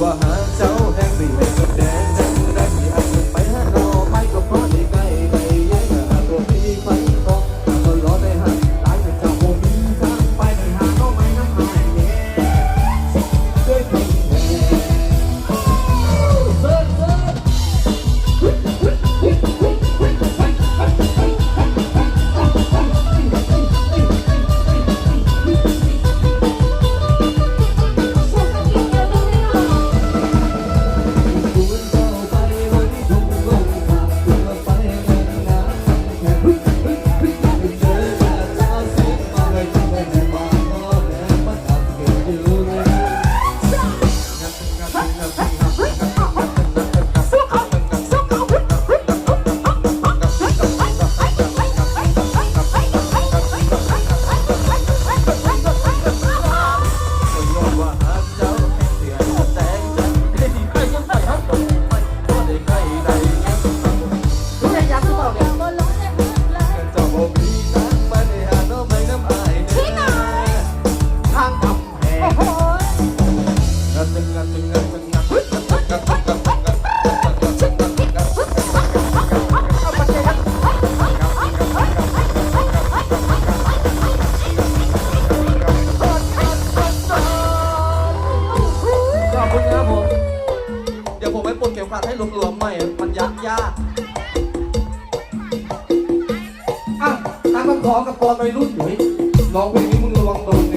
Bahama. ขอบคุณครับผม เดี๋ยวผมไปปลดเข็มขัดให้หลวมๆใหม่ มันยักยากอะตามคำขอกับกรวัยรุ่นอยู่นี่ลองเพลงนี้มึงระวังโดน